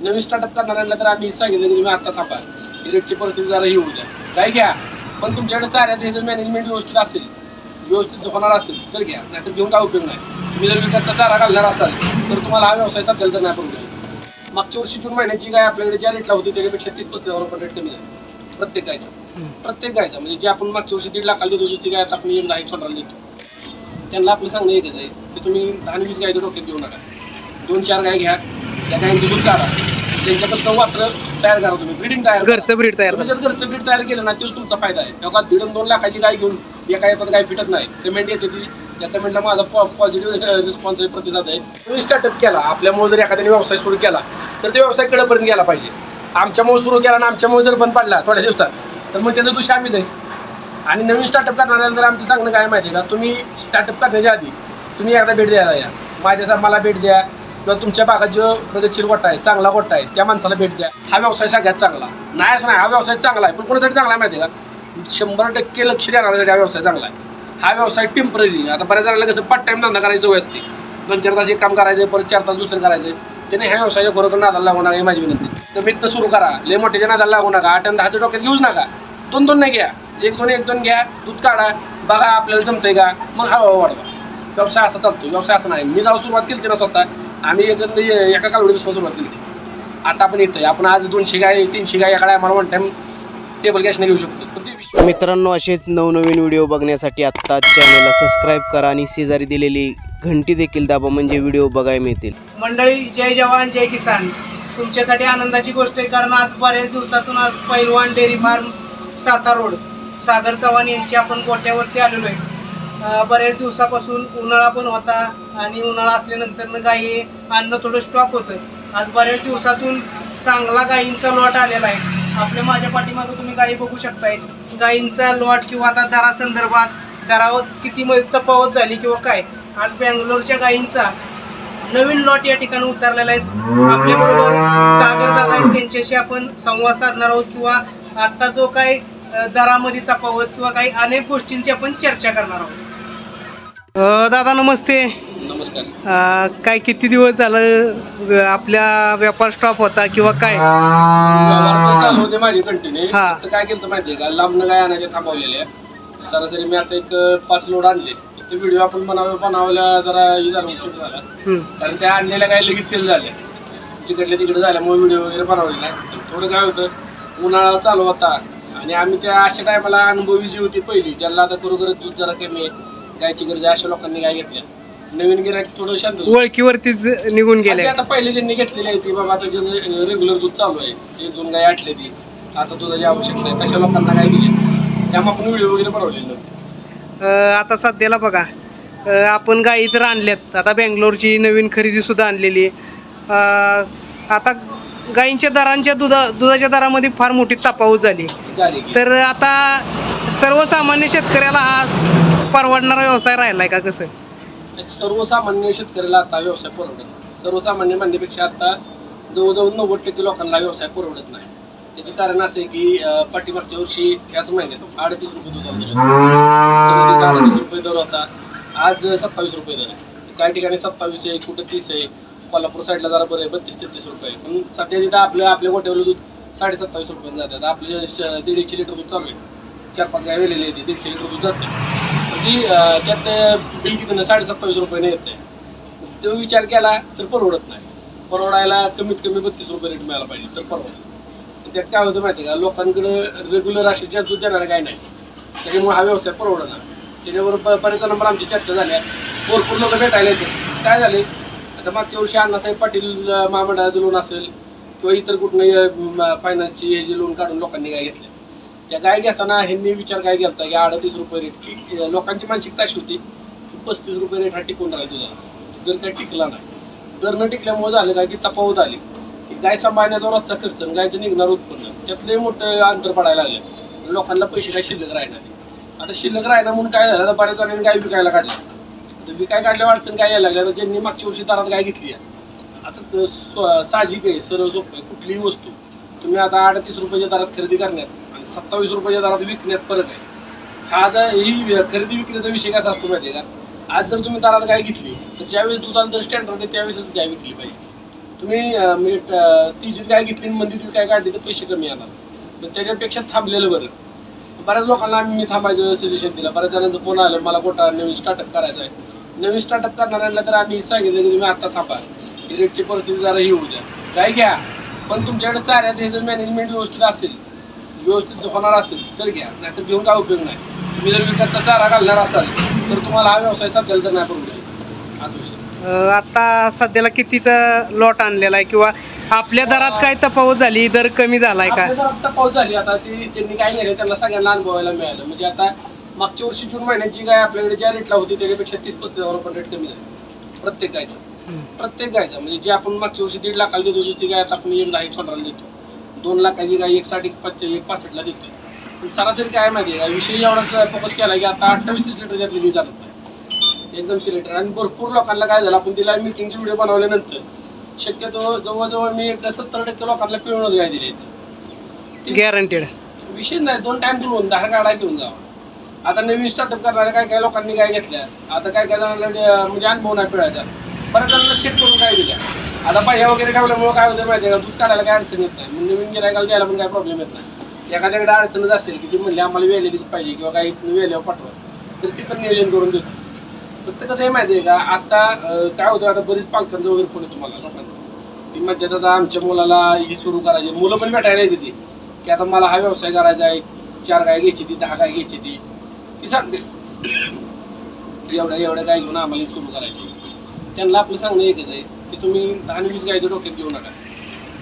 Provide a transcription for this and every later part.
नवीन startup करणाऱ्यांना तर आम्ही सांगितलं की तुम्ही आता थांबा. ही रेटची परिस्थिती जरा ही होऊ द्या. काय घ्या. पण तुमच्याकडे चाऱ्याचं ह्याचं मॅनेजमेंट व्यवस्थित असेल व्यवस्थित होणार असेल तर घ्या. नाहीतर घेऊन काय उपयोग नाही. तुम्ही जर विकतचा चारा घालणार असाल तर तुम्हाला हा व्यवसाय साध्याला तर नाही पडू शकत. मागच्या वर्षी जून महिन्याची गाय आपल्याकडे ज्या रेटला होती त्याच्यापेक्षा तीस पस्तीस हजार रुपये रेट कमी झाला. प्रत्येक गायचा. प्रत्येक गायचा. म्हणजे जे आपण मागच्या वर्षी दीड लाखाला देत होतो ती गाय आता आपण एक दहा एक पंधराला देतो. त्यांना आपलं सांगणं एकच आहे की तुम्ही दहा आणि वीस गायचं डोक्यात घेऊ नका. दोन चार गाय घ्या. त्या गायींची दूध काढा. त्यांच्यापासून वासरं तयार करा तुम्ही. ब्रिडिंग तयार करा. घरचं ब्रीड तयार तुम्ही जर घरचं ब्रीड तयार केलं ना तोच तुमचा फायदा आहे. तेव्हा दीड आणि दोन लाखाची गाय घेऊन एका येतात गाय फिटत नाही. कमेंट येते ती. त्या कमेंटला माझा पॉझिटिव्ह रिस्पॉन्स प्रतिसाद आहे. तुम्ही स्टार्टअप केला. आपल्यामुळे जर एखाद्याने व्यवसाय सुरू केला तर ते व्यवसाय कडेपर्यंत गेला पाहिजे. आमच्यामुळे सुरू केला आणि आमच्यामुळे जर बंद पडला थोड्या दिवसात तर मग त्याचं दोष आम्हीच आहे. आणि नवीन स्टार्टअप करणाऱ्याला तर आमचं सांगणं काय माहिती आहे का तुम्ही स्टार्टअप करण्याच्या आधी तुम्ही एकदा भेट द्यायला या. माझ्या मला भेट द्या. किंवा तुमच्या भागात जो प्रगतशील गोटा आहे चांगला गोटा आहे त्या माणसाला भेट द्या. हा व्यवसाय सगळ्यात चांगला. नाही असं नाही हा व्यवसाय चांगला आहे. पण कोणासाठी चांगला आहे माहिती आहे का? शंभर टक्के लक्ष देणाऱ्यासाठी हा व्यवसाय चांगला आहे. हा व्यवसाय टेंपररी आता बऱ्याच जणांना कसं पार्ट टाइम धंदा करायचं वय असते. दोन चार तास एक काम करायचं परत चार तास दुसरं करायचं त्याने ह्या व्यवसायाच्या खरोखर नादाला लागू नका ही माझी विनंती तर मित्र सुरू करा. लय मोठ्याच्या नादाला लागू नका. आठ आणि दहाच्या डोक्यात घेऊच नका. दोन दोन नाही घ्या. एक दोन एक दोन घ्या. दूध काढा. बघा आपल्याला जमतंय का? मग हळूहळू वाढवा. व्यवसाय असा चालतो व्यवसाय असा नाही. मी जाऊ सुरुवात केली ना स्वतः आम्ही एक एका कालवडीपासून सुरुवात केली आता आपण येतोय. आपण आज दोनशे गाय तीनशे गाय एका आम्हाला वन टाइम टेबल कॅशने घेऊ शकतो. पण ते विषय- मित्रांनो असेच नवनवीन व्हिडिओ बघण्यासाठी आत्ता चॅनलला सबस्क्राईब करा आणि शेजारी दिलेली घंटी देखील दाबा म्हणजे व्हिडिओ बघायला मिळतील. मंडळी जय जवान जय किसान. तुमच्यासाठी आनंदाची गोष्ट आहे कारण आज बरेच दिवसातून आज पैलवान डेअरी फार्म साता रोड. सागर चव्हाण यांची आपण गोट्यावरती आलेलो आहे. बऱ्याच दिवसापासून उन्हाळा पण होता आणि उन्हाळा असल्यानंतर गाई अन्न थोडं स्टॉप होतं. आज बऱ्याच दिवसातून चांगला गायींचा लॉट आलेला आहे. आपल्या माझ्या पाठीमागं तुम्ही गायी बघू शकताय. गायींचा लॉट किंवा आता दरासंदर्भात दरावर किती मध्ये तफावत झाली किंवा काय आज बँगलोरच्या गायींचा नवीन लॉट या ठिकाणी उतरलेला आहे. आपल्याबरोबर सागर दादा आहेत. त्यांच्याशी आपण संवाद साधणार आहोत किंवा आता जो काही दरामध्ये तफावत किंवा काही अनेक गोष्टींची आपण चर्चा करणार आहोत. दादा नमस्ते. नमस्कार. काय किती दिवस झालं आपल्या व्यापार स्टॉप होता किंवा काय? व्यवहार तर चालू होते माझे कंटिन्यू हा. तर काय केलं माहितीये का? लांबनं गाय आणायचे थांबवलेले सरासरी मी आता एक अं, पाच लोड आणले. ते व्हिडिओ आपण बनाव बनवल्या जरा हे झालं उशीर झाला. हम्म. कारण त्या आणलेल्या गाय लगेच सेल झाल्या. तिकडल्या तिकडे झाल्यामुळे व्हिडिओ वगैरे बनवले नाही थोडं काय होतं उन्हाळा चालू होता. आणि आम्ही त्या अशा टायमाला अनुभवी जी होती पहिली ज्यांना आता खरोखर दूध जरा कमी आहे. गायची गरज अशा लोकांनी गाय घेतल्या. नवीन गिरायक थोडं शांत. ओळखीवरतीच निघून गेले. आता पहिले ज्यांनी घेतलेली आहे ती बाबा आता जे रेग्युलर दूध चालू आहे ते दोन गाय आटले ती आता दुधाची आवश्यकता आहे तशा लोकांना काय दिली. त्यामुळे आपण व्हिडिओ वगैरे बनवलेले नव्हते. अ, आता सध्याला बघा अ, आपण गायी तर आणल्यात. आता बेंगलोरची नवीन खरेदी सुद्धा आणलेली आहे. अ, आता गायींच्या दरांच्या दुधा दुधाच्या दरामध्ये फार मोठी तफावत झाली. झाली की. तर आता सर्वसामान्य शेतकऱ्याला हा परवडणारा व्यवसाय राहिलाय का कसं? सर्वसामान्य शेतकऱ्याला आता व्यवसाय परवडत सर्वसामान्य म्हणण्यापेक्षा आता जवळजवळ नव्वद टक्के लोकांना व्यवसाय परवडत नाही. त्याचं कारण असं आहे की पाठीमागच्या वर्षी ह्याच महिन्यात अडतीस रुपये दूध होता. अडतीस रुपये दर होता. आज सत्तावीस रुपये दर आहे. काही ठिकाणी सत्तावीस आहे कुठं तीस आहे कोल्हापूर साईडला जरा बरं आहे बत्तीस तेहतीस रुपये पण सध्या तिथं आपल्या आपल्या गोट्यावर दूध साडे सत्तावीस रुपये जातात. आपले दीडशे दीड एकशे लिटर दूध चालू आहे. चार पाच गाय वेलेली आहे ती दीडशे लिटर दूध जाते. पण ती त्यात बिल किती साडे सत्तावीस रुपयाने येते तो विचार केला तर परवडत नाही. परवडायला कमीत कमी बत्तीस रुपये रेट मिळाला पाहिजे तर परवडत त्यात काय होतं माहिती आहे का? लोकांकडे रेग्युलर असे जास्त दूध देणारे काय नाही. त्याच्यामुळे हा व्यवसाय परवडणार त्याच्यावर ब- बऱ्याच नंबर आमची चर्चा झाल्या. भरपूर लोक भेटायला येते काय झाले? आता मागच्या वर्षी अण्णासाहेब पाटील महामंडळाचं लोन असेल किंवा इतर कुठनं फायनान्सची हे जे लोन काढून लोकांनी काय घेतलं? या गाय घेताना ह्यांनी विचार काय केला की अडतीस रुपये रेट की लोकांची मानसिकता अशी होती की पस्तीस रुपये रेट हा टिकून राहील तुझा दर काय टिकला नाही. दर न टिकल्यामुळे झालं काय की तफावत आली. की गाय सांभाळण्याचा रोजचा खर्च आणि गायचं निघणार उत्पन्न. त्यातले मोठं अंतर पडायला लागलं. लोकांना पैसे काय शिल्लक राहणार नाही. आता शिल्लक राहणार म्हणून काय झालं? बऱ्याच जणांनी गाय विकायला काढल्या तर विकाय काढल्यावर अडचण काय यायला लागल्या तर ज्यांनी मागच्या वर्षी दारात गाय घेतली आहे. आता साहजिक आहे सरळ सोपं आहे. कुठलीही वस्तू. तुम्ही आता अडतीस रुपयाच्या दरात खरेदी करण्यात सत्तावीस रुपयाच्या दरात विकण्यात फरक आहे. हा जर ही खरेदी विक्रीचा विषय कसा असतो माहिती का? आज जर तुम्ही दारात गाय घेतली तर ज्यावेळेस दुधाला स्टँडर्ड आहे त्यावेळेसच गाय विकली पाहिजे. तुम्ही अं, म्हणजे अं, घेतली आणि मंदी काय काढली तर पैसे कमी येणार. पण त्याच्यापेक्षा थांबलेलं बरं. बऱ्याच लोकांना आम्ही मी थांबायचं सजेशन दिलं. बऱ्याच जणांचं फोन आलं मला कोटा नवीन स्टार्टअप करायचं आहे नवीन स्टार्टअप करणाऱ्यांना तर आम्ही सांगितलं की तुम्ही आत्ता थांबा. रेटची परिस्थिती जरा ही होऊ द्या. काय घ्या. पण तुमच्याकडे चाऱ्याचं हे जर मॅनेजमेंट व्यवस्थित असेल व्यवस्थित होणार असेल तर घ्या. नाहीतर घेऊन काय उपयोग नाही. तुम्ही जर विकतचा चारा घालणार असाल तर तुम्हाला हा व्यवसाय सध्याला तर नाही परवडेल असं विषय. अं, आता सध्याला कितीचा लॉट आणलेला आहे किंवा आपल्या दरात काय तफावत झाली दर कमी झालाय का? आपल्या जर आता पाऊस झाली. आता ती त्यांनी काय केलं त्यांना सगळ्यांना अनुभवायला मिळालं. म्हणजे आता मागच्या वर्षी जून महिन्याची गाय आपल्याकडे ज्या रेटला होती त्याच्यापेक्षा तीस पस्तीस हजार रुपये रेट कमी झाली. प्रत्येक गायचा. हम्म. प्रत्येक गायचा. म्हणजे जे आपण मागच्या वर्षी दीड लाखाला देत होतो ती गाय आता आपण एक दहा एक पंधराला देतो. दोन लाखाची गाय एक साठ एक पाच एक पासष्टला देतो पण सरासरी काय माहिती आहे का? विषय एवढाच फोकस केला की आता अठ्ठावीस तीस लिटर यातली मी जात नाही. एकदम सिलेक्टर आणि भरपूर लोकांना काय झालं आपण तिला मिल्किंगचे व्हिडिओ बनवल्यानंतर शक्यतो जवळजवळ मी एक सत्तर टक्के लोकांना पिळूनच गाय दिली गॅरंटेड विषय नाही दोन टाइम पिळून दहा गाडा घेऊन जावा. आता नवीन स्टार्टअप करणारे काय काय लोकांनी काय घेतल्या? आता काय काय जणांना म्हणजे अनुभव नाही पिळायचा. बऱ्याच जणांना सेट करून काय दिल्या. आता पाह्या वगैरे ठेवल्यामुळे काय होतं माहिती आहे का? दूध काढायला काय अडचण येत नाही. मग नवीन गिरायकाला द्यायला पण काय प्रॉब्लेम येत नाही. एखाद्याकडे अडचणच असेल की ती म्हणली आम्हाला वेलेलीच पाहिजे किंवा काही वेल्यावर पाठवा. तर ती पण नियोजन करून देतो. फक्त कसं आहे माहिती आहे का? आता काय होतं आता बरीच पालकांचं वगैरे फोन येतो मला लोकांचं. ती म्हणतात आता आमच्या मुलाला ही सुरू करायची. मुलं पण भेटायला येते ती. की आता मला हा व्यवसाय करायचा आहे. चार गाय घ्यायची ती दहा गाय घ्यायची ती. ती सांगते. की एवढ्या एवढ्या गाय घेऊन आम्हाला सुरू करायची. त्यांना आपलं सांगणं एकच आहे. की तुम्ही दहा आणि वीस गायचं डोक्यात घेऊ नका.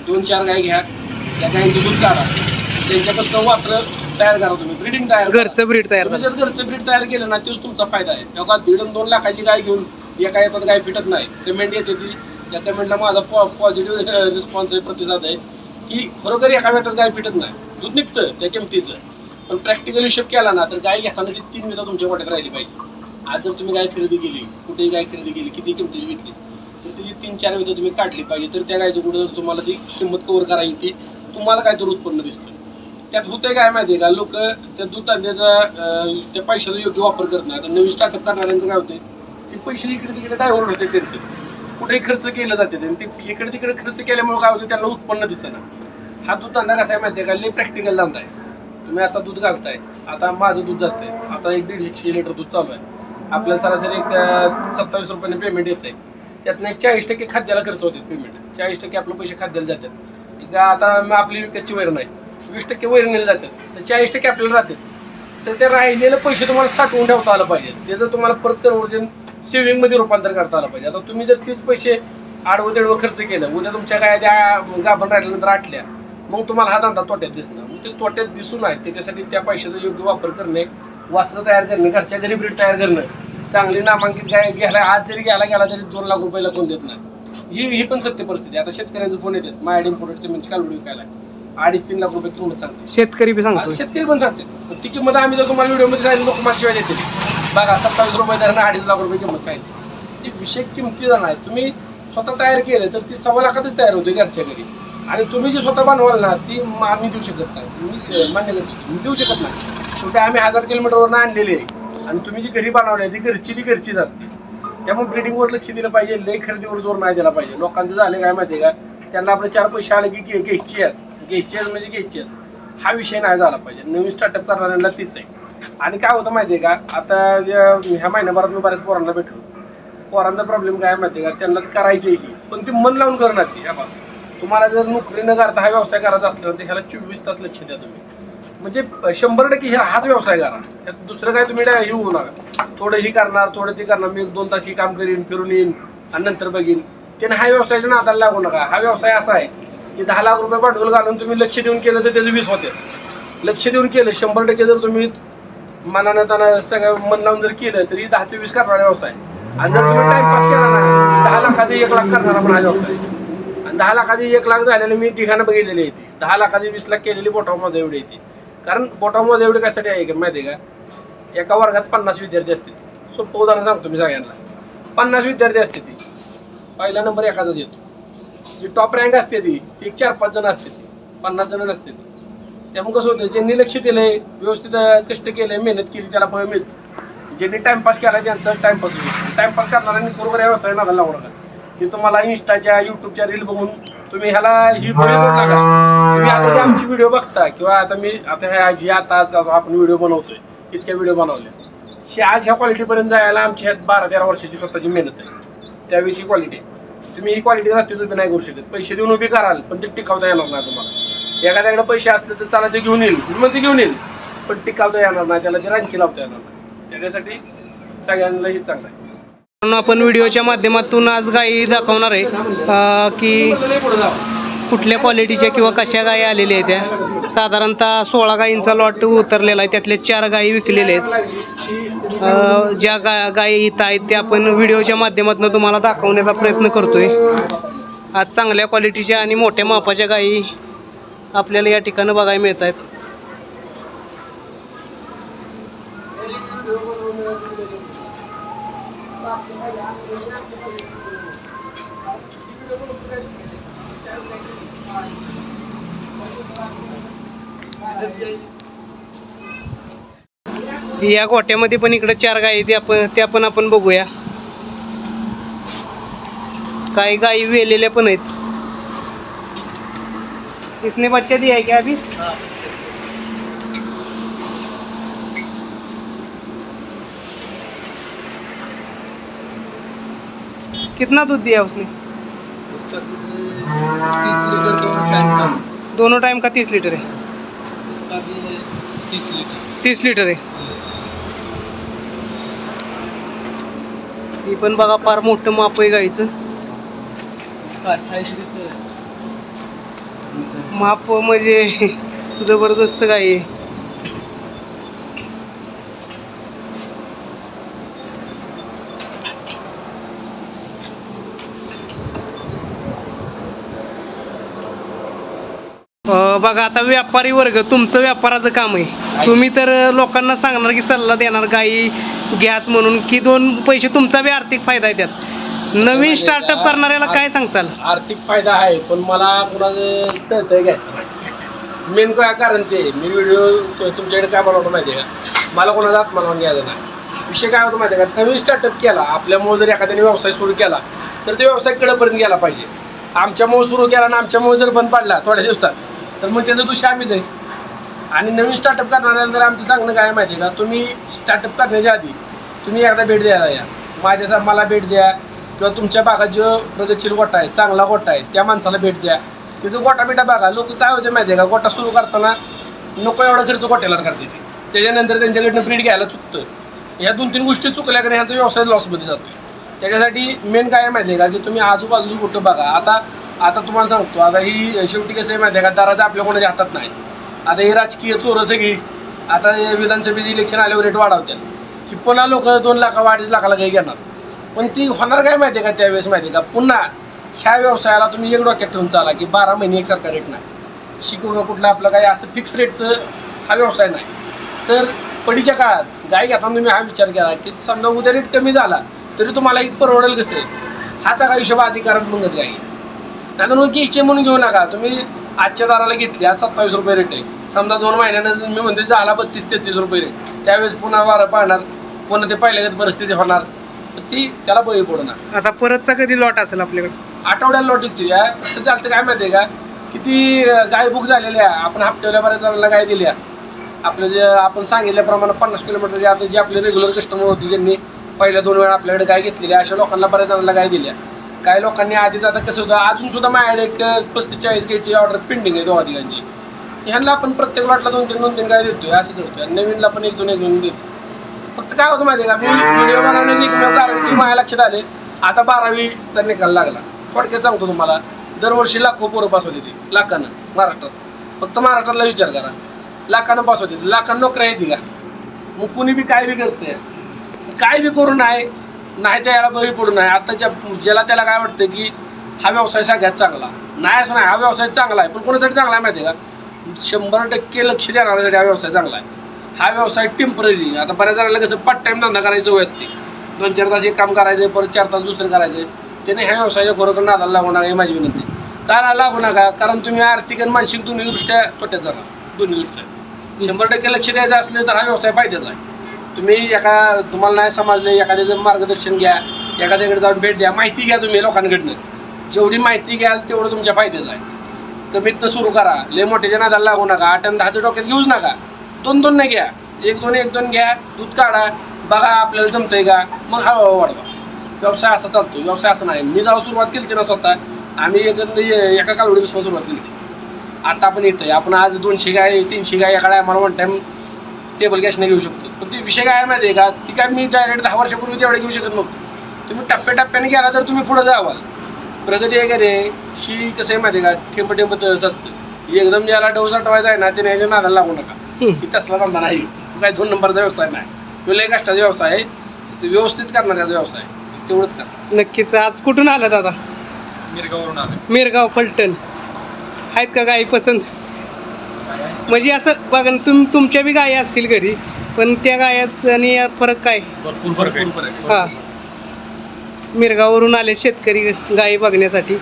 दोन चार गाय घ्या त्या गायींचं दूध काढा. त्यांच्यापासून वासरं तयार करा तुम्ही ब्रिडिंग तयार करा. घरचं ब्रीड तयार तुम्ही झालं जर घरचं ब्रीड तयार केलं ना तोच तुमचा फायदा आहे. तेव्हा दीड आणि दोन लाखाची गाय घेऊन एका येतात गाय फिटत नाही. कमेंट येते ती. त्या कमेंटला माझा पॉझिटिव्ह रिस्पॉन्स आहे प्रतिसाद आहे की खरोखर एका वेळात गाय फिटत नाही. दूध निघतं त्या किमतीचं. पण प्रॅक्टिकल हिशोब केला ना तर गाय घेताना ती तीन मिनिटं तुमच्या वाट्यात राहिली पाहिजे. आज जर तुम्ही गाय खरेदी केली कुठेही गाय खरेदी केली किती किमतीची घेतली तर ती तीन चार मिनिटं तुम्ही काढली पाहिजे तर त्या गायचं कुठं तुम्हाला ती किंमत कव्हर करायची ती तुम्हाला काहीतरी उत्पन्न दिसतं. त्यात होतंय काय माहिती आहे का? लोक त्या दूध त्या पैशाचा योग्य वापर करत नाही आता नवीन स्टार्टअप करणाऱ्यांचं काय होतंय? ते पैसे इकडे तिकडे डायव्हर्ट होते त्यांचं. कुठेही खर्च केलं जाते आणि ते इकडे तिकडे खर्च केल्यामुळे काय होतं? त्यांना उत्पन्न दिसतं ना हा दूध धंदा कसा आहे माहिती आहे का? लई प्रॅक्टिकल धंदा आहे. तुम्ही आता दूध घालताय. आता माझं दूध जातंय. आता एक दीडशे लिटर दूध चालू आहे. आपल्याला सरासरी एक सत्तावीस रुपयाने पेमेंट येत आहे त्यातनं एक चाळीस टक्के खाद्याला खर्च होते पेमेंट चाळीस टक्के आपले पैसे खाद्याला जातात. आता मग आपली विकतची वैरण आहे. वीस टक्के वैरणीला जातात. तर चाळीस टक्के आपल्याला राहतात तर ते राहिलेलं पैसे तुम्हाला साठवून ठेवता आलं पाहिजे. त्याचं तुम्हाला परत कन्वर्जन सेव्हिंगमध्ये रूपांतर करता आलं पाहिजे. आता तुम्ही जर तीच पैसे आडवं तेडवं खर्च केलं उद्या तुमच्या काय त्या गाभण राहिल्यानंतर आटल्या मग तुम्हाला हा धंदा तोट्यात दिसणार. मग ते तोट्यात दिसून आहे. त्याच्यासाठी त्या पैशाचा योग्य वापर करणे वासरं तयार करणे घरच्या घरी ब्रीड तयार करणं चांगली नामांकित गाय घ्यायला आज जरी घ्यायला गेला तरी दोन लाख रुपयाला कोण देत नाही. ही ही पण सत्य परिस्थिती आहे. आता शेतकऱ्यांचं फोन येतात. माझ्या प्रोडक्टचे म्हणजे कालवडी विकायला अडीच तीन लाख रुपये किंमत सांगते शेतकरी बी सांगतो शेतकरी पण सांगते पण ती किंमत आम्ही जर तुम्हाला व्हिडिओमध्ये सांगितलं लोक मला शिवाय देतील बघा सत्तावीस रुपये दर अडीच लाख रुपये किंमत सांगितली. ती विषय किमतीचा नाही तुम्ही स्वतः तयार केलं तर ती सव्वा लाखातच तयार होते घरच्या घरी. आणि तुम्ही जी स्वतः बनवाल ना ती आम्ही देऊ शकत नाही. मी मान्य करतो. देऊ शकत नाही. शेवटी आम्ही हजार किलोमीटरवरून आणलेली आहे. आणि तुम्ही जी घरी बनवली आहे ती घरची ती घरचीच असते. त्यामुळे ब्रिडिंगवर लक्ष दिलं पाहिजे लई खरेदीवर जोर नाही दिला पाहिजे. लोकांचं झालं काय माहिती आहे का? त्यांना आपले चार पैसे आले की घ्यायची आहेच घ्यायची आहेच म्हणजे घ्यायची आहेत हा विषय नाही झाला पाहिजे. नवीन स्टार्टअप करणाऱ्यांना तीच आहे. आणि काय होतं माहिती आहे का? आता ज्या ह्या महिन्याभरात मी बऱ्याच पोरांना भेटलो. पोरांचा प्रॉब्लेम काय माहिती आहे का? त्यांना करायची ही. पण ते मन लावून करणार ती ह्या बघा तुम्हाला जर नोकरी न करता हा व्यवसाय करायचा असला तर ह्याला चोवीस तास लक्ष द्या तुम्ही. म्हणजे शंभर टक्के ह्या हाच व्यवसाय करा. त्यात दुसरं काय तुम्ही हे होऊ नका. थोडं ही करणार थोडं ते करणार. मी दोन तास ही काम करीन फिरून येईन आणि नंतर बघीन. त्याने हा व्यवसायाच्या नादाला लागू नका. हा व्यवसाय असा आहे की दहा लाख रुपये भांडवल घालून तुम्ही लक्ष देऊन केलं तर त्याचं वीस होते. लक्ष देऊन केलं शंभर टक्के जर तुम्ही मनानं त्यांना सगळं मन लावून जर केलं तरी दहाचे वीस करणारा व्यवसाय आणि जर तुम्ही टाइमपास केला ना दहा लाखाचे एक लाख करणार पण हा व्यवसाय आणि दहा लाखाची एक लाख झालेले मी ठिकाणं बघितलेली येते दहा लाखाची वीस लाख केलेली बोटामध्ये एवढी येते कारण बोटामध्ये एवढी कशासाठी आहे का माहिती आहे का? एका वर्गात पन्नास विद्यार्थी असतील. सोपं उदाहरण सांगतो मी सगळ्यांना. पन्नास विद्यार्थी असते ती. पहिला नंबर एखादाच येतो. जी टॉप रँक असते ती ती एक चार पाच जण असते ती पन्नास जण असते ती त्यामुळे कसं होतं ज्यांनी लक्ष दिलंय व्यवस्थित कष्ट कष्ट आहे मेहनत केली त्याला फळ मिळतं. ज्यांनी टाईमपास केला त्यांचा टाईमपास होतो टाईमपास करणाऱ्यांनी बरोबर या व्यवसाय नादाला लावू की तुम्हाला इंस्टाच्या युट्यूबच्या रील बघून तुम्ही ह्याला ही बळी पडू नका. तुम्ही आता जे आमची व्हिडिओ बघता किंवा आता मी आता ह्या जी आता आज आपण व्हिडिओ बनवतोय इतक्या व्हिडिओ बनवले. हे आज ह्या क्वालिटीपर्यंत जायला आमची ह्यात बारा तेरा वर्षाची स्वतःची मेहनत आहे. त्यावेळी क्वालिटी तुम्ही ही क्वालिटी रात्री उभी नाही करू शकत. पैसे देऊन उभी कराल पण ते टिकावता येणार नाही तुम्हाला. एखाद्याकडे पैसे असले तर चला ते घेऊन येईल. मग ते घेऊन येईल पण टिकावता येणार नाही. त्याला ते रांकी लावता येणार नाही. त्याच्यासाठी सगळ्यांना ही चांगलं आहे. आपण व्हिडिओच्या माध्यमातून आज गायी दाखवणार आहे. की कुठल्या क्वालिटीच्या किंवा कशा गायी आलेल्या आहेत त्या. साधारणतः सोळा गायींचा लॉट उतरलेला आहे. त्यातले चार गायी विकलेल्या आहेत. ज्या गा गायी इथं आहेत त्या आपण व्हिडिओच्या माध्यमातून तुम्हाला दाखवण्याचा प्रयत्न करतोय. आज चांगल्या क्वालिटीच्या आणि मोठ्या मापाच्या गायी आपल्याला या ठिकाणी बघायला मिळत आहेत या गोट्यामध्ये पण इकडे चार गायी आहेत, त्या पण त्या पण आपण बघूया. काही गायी वेलेल्या पण आहेत. इसने बच्चा दिया क्या अभी? कितना दूध दिया उसने? उसका दूध तीस लीटर दोनों टाइम का दोनों टाइम का तीस लीटर है इसका भी तीस लीटर तीस लीटर आहे. ही पण बघा फार मोठं माप आहे गाईचं. इसका अट्ठाईस लीटर है माप म्हणजे जबरदस्त गाई आहे. बघा आता व्यापारी वर्ग तुमचं व्यापाराचं काम आहे. तुम्ही तर लोकांना सांगणार की सल्ला देणार गाई घ्याच म्हणून की दोन पैसे तुमचा बी आर्थिक फायदा आहे त्यात. नवीन स्टार्टअप करणाऱ्याला काय सांगचाल आर्थिक फायदा आहे पण मला कुणाचं घ्यायचं मेन काय कारण ते मी व्हिडिओ तुमच्याकडे काय बनवतो माहिती आहे का? मला कोणाचा आत्मानावर घ्यायचा नाही. विषय काय होतो माहिती आहे का? नवीन स्टार्टअप केला आपल्यामुळे जर एखाद्याने व्यवसाय सुरू केला तर ते व्यवसाय कडेपर्यंत गेला पाहिजे. आमच्यामुळे सुरू केला आणि आमच्यामुळे जर बंद पडला थोड्या दिवसात तर मग त्याचं दोषी आम्हीच आहे. आणि नवीन स्टार्टअप करणाऱ्याला तर आमचं सांगणं काय माहिती आहे का? तुम्ही स्टार्टअप करण्याच्या आधी तुम्ही एकदा भेट द्यायला या. माझ्या मला भेट द्या किंवा तुमच्या भागात जो प्रगतशील गोटा आहे चांगला गोटा आहे त्या माणसाला भेट द्या. त्याचं गोटा बिटा बघा. लोक काय होते माहिती आहे का? गोटा सुरू करताना नको एवढा खर्च गोट्यालाच करते ते. त्याच्यानंतर त्यांच्याकडनं ब्रीड घ्यायला चुकतं. ह्या दोन तीन गोष्टी चुकल्या कारण ह्याचा व्यवसाय लॉसमध्ये जातो त्याच्यासाठी मेन काय माहिती आहे का? की तुम्ही आजूबाजूला कुठं बघा. आता आता तुम्हाला सांगतो आता ही शेवटी कसं आहे माहिती आहे का? दाराचं आपल्या कोणाच्या हातात नाही. आता हे राजकीय चोरं सगळी आता हे विधानसभेचे इलेक्शन आल्यावर रेट वाढवतील की पुन्हा लोक दोन लाखा अडीच लाखाला काही घेणार. पण ती होणार काय माहिती आहे का त्यावेळेस माहिती आहे का? पुन्हा ह्या व्यवसायाला तुम्ही एक डोक्यात ठेवून चाला की बारा महिने एकसारखा रेट नाही. शिकवणं कुठलं आपलं काही असं फिक्स रेटचं हा व्यवसाय नाही. तर पडीच्या काळात गाय घेताना तुम्ही हा विचार केला की समजा उद्या रेट कमी झाला तरी तुम्हाला एक परवडेल कसं? हा सगळा हिशोब अधिकारात गाई नाही मग घ्यायचे म्हणून घेऊ नका. तुम्ही आजच्या दाराला घेतली आज सत्तावीस रुपये रेट आहे. समजा दोन महिन्यानं मी म्हणतो झाला बत्तीस तेहतीस रुपये रेट त्यावेळेस पुन्हा वारं पाहणार पुन्हा ते पहिल्यागत परिस्थिती होणार. तर ती त्याला बळी पडणार आता परतचा कधी लॉट असेल आपल्याकडे? आठवड्याला लॉट येतो या. फक्त चालतं काय माहिती आहे का? किती गाय बुक झालेल्या आपण हप्त्याला बऱ्याच जणांना गाय दिल्या आपलं जे आपण सांगितल्याप्रमाणे पन्नास किलोमीटर आता जे आपले रेग्युलर कस्टमर होते ज्यांनी पहिल्या दोन वेळा आपल्याकडे गाय घेतलेली अशा लोकांना बऱ्याच जणांना गाय दिल्या काही लोकांनी आधीच आता कसं होतं अजून सुद्धा माझ्याकडे एक पस्तीस चाळीस घ्यायची ऑर्डर पेंडिंग आहे दोन अधिकांची. ह्यांना आपण प्रत्येक लॉटला दोन तीन दोन तीन काय देतोय असं करतोय. आणि नवीनला पण एक दोन एक दोन देतो फक्त काय होतं माहिती आहे का मी व्हिडिओ बनवण्याचे एकमेव कारण की माझ्या लक्षात आले आता बारावीचा निकाल लागला. थोडक्यात सांगतो तुम्हाला दरवर्षी लाखो पोरं पास होते ते लाखानं महाराष्ट्रात. फक्त महाराष्ट्रातला विचार करा. लाखानं पास होते लाखानं नोकऱ्या येते का? मग कुणी बी काय बी करते काय बी करू नाही तर याला बळी पडू नये. आत्ताच्या ज्याला त्याला काय वाटतं की हा व्यवसाय सगळ्यात चांगला नाही असं नाही हा व्यवसाय चांगला आहे. पण कोणासाठी चांगला आहे माहिती आहे का? शंभर टक्के लक्ष देणाऱ्यासाठी हा व्यवसाय चांगला आहे. हा व्यवसाय टेंपररी आता बऱ्याच जणांना कसं पार्ट टाईम धंदा करायचं वय असते. दोन चार तास एक काम करायचं परत चार तास दुसरं करायचं. त्याने ह्या व्यवसायाच्या खरोखर नादाला लागू नका ही माझी विनंती का लागू नका? कारण तुम्ही आर्थिक आणि मानसिक दोन्ही दृष्ट्या तोट्यात जाणार. दोन्ही दृष्ट्या शंभर टक्के लक्ष द्यायचं असले तर हा व्यवसाय फायद्याचा आहे. तुम्ही एका तुम्हाला नाही समजले एखाद्याचं मार्गदर्शन घ्या एखाद्याकडे जाऊन भेट द्या माहिती घ्या तुम्ही लोकांकडनं. जेवढी माहिती घ्याल तेवढं तुमच्या फायद्याचं आहे. कमीतनं सुरू करा. लय मोठ्याच्या नादाला लागू नका. आठ आणि दहाचं डोक्यात घेऊच नका. दोन दोन नाही घ्या. एक दोन एक दोन घ्या. दूध काढा. बघा आपल्याला जमतंय का? मग हळूहळू वाढवा. व्यवसाय असा चालतो व्यवसाय असा नाही. मी जेव्हा सुरुवात केली ना स्वतः आम्ही एक एका कालवडीपासून सुरुवात केली आता आपण येतोय आपण आज दोनशे गाय तीनशे गाय एका आम्हाला वन टाईम टेबल कॅशने घेऊ शकतो. पण ती विषय काय माहिती आहे का? ती काय मी डायरेक्ट दहा वर्षापूर्वी तेवढे घेऊ शकत नव्हतो. तुम्ही टप्प्याटप्प्याने गेला तर तुम्ही पुढे जावाल. प्रगती आहे का रे? ही कसं आहे माहिती आहे का? ठेंब ठेंब तसं असतं. एकदम ज्याला डोस आठवायचा आहे ना त्याने ह्याच्या नादाला लागू नका. ही तसला धंदा नाही. तो काय दोन नंबरचा व्यवसाय नाही. तो लय कष्टाचा व्यवसाय आहे. तो व्यवस्थित करणाऱ्याचा व्यवसाय आहे. तेवढंच करा. नक्कीच. आज कुठून आला दादा मिरगावरून आले मिरगाव फलटण. आहेत का गाई पसंत? म्हणजे असं बघा ना, तुम तुमच्या बी गायी असतील घरी. पण त्या गायात आणि यात फरक काय? भरपूर फरक हा. मिरगावरून आले शेतकरी गायी बघण्यासाठी.